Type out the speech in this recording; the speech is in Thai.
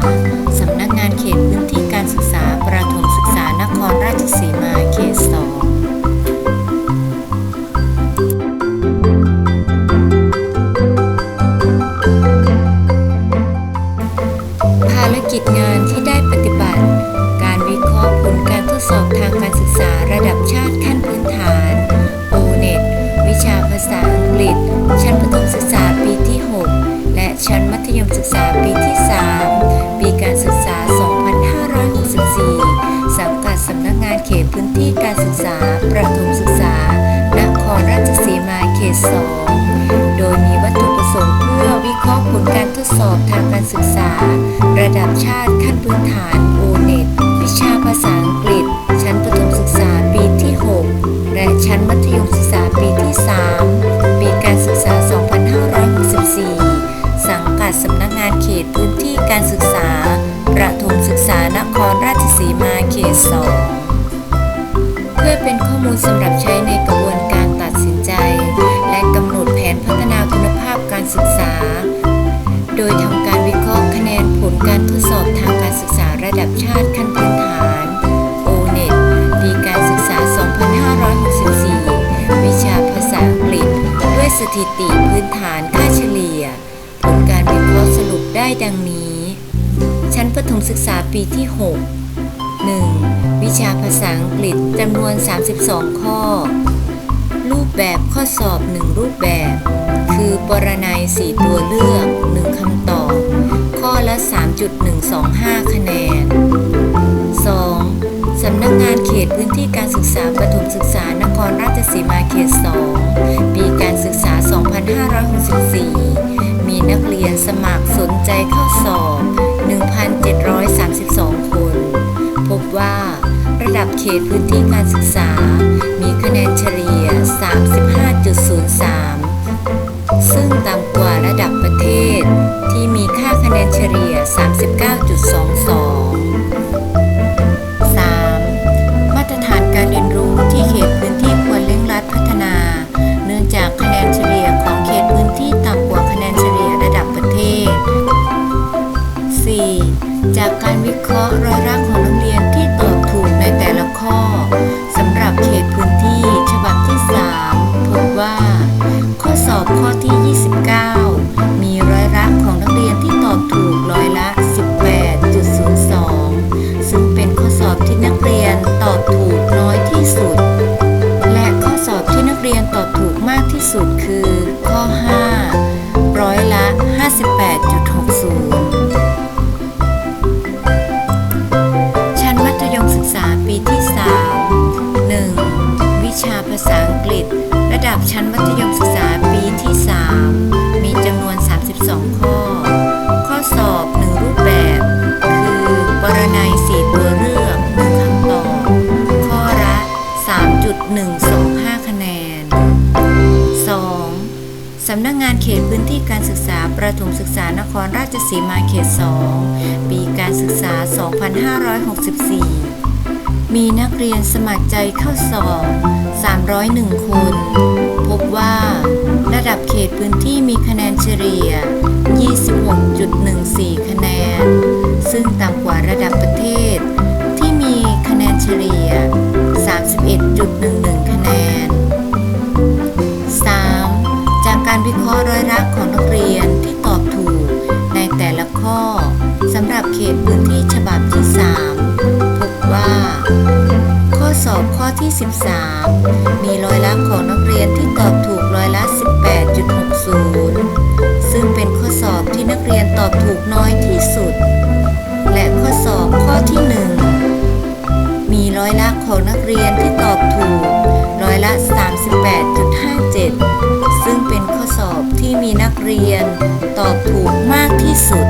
Bye. า ระดับชาติขั้นพื้นฐาน o n e t วิชาภาษาอังกฤษ ชั้นประถมศึกษาปีที่ 6 และชั้นมัธยมศึกษาปีที่ 3 ปีการศึกษา 2564 สังกัดสำนักงานเขตพื้นที่การศึกษา ประถมศึกษานครราชสีมาเขต 2 เพื่อเป็นข้อมูลสำหรับใช้ในก ถิติพื้นฐานค่าเฉลี่ย ผลการวิเคราะห์สรุปได้ดังนี้ ชั้นประถมศึกษาปีที่ 6 1. วิชาภาษาอังกฤษจำนวน 32 ข้อ รูปแบบข้อสอบ 1 รูปแบบ คือปรนัย 4 ตัวเลือก 1คำตอบ ข้อละ 3.125 คะแนนำนักงานเขตพื้นที่การศึกษาประถมศึกษานครราชสีมาเขต 2 ปีการศึกษา 2564 มีนักเรียนสมัครสนใจเข้าสอบ 1,732 คน พบว่าระดับเขตพื้นที่การศึกษา มีคะแนนเฉลี่ย 35.03 ซึ่งต่ำกว่าระดับประเทศที่มีค่า 3.125 คะแนน 2. สำนักงานเขตพื้นที่การศึกษาประถมศึกษานครราชสีมาเขต 2 ปีการศึกษา 2564 มีนักเรียนสมัครใจเข้าสอบ 301 คน พบว่า ระดับเขตพื้นที่มีคะแนนเฉลี่ย 26.14 คะแนน ซึ่งต่ำ การวิเคราะห์ร้อยละของนักเรียนที่ตอบถูกในแต่ละข้อสำหรับเขตพื้นที่ฉบับที่ 3 พบว่า ข้อสอบข้อที่ 13 มีร้อยละของนักเรียนที่ตอบถูกร้อยละ 18.60 ซึ่งเป็นข้อสอบที่นักเรียนตอบถูกน้อยที่สุด และข้อสอบข้อที่ 1 มีร้อยละของนักเรียนที่ อบถูกมากที่สุด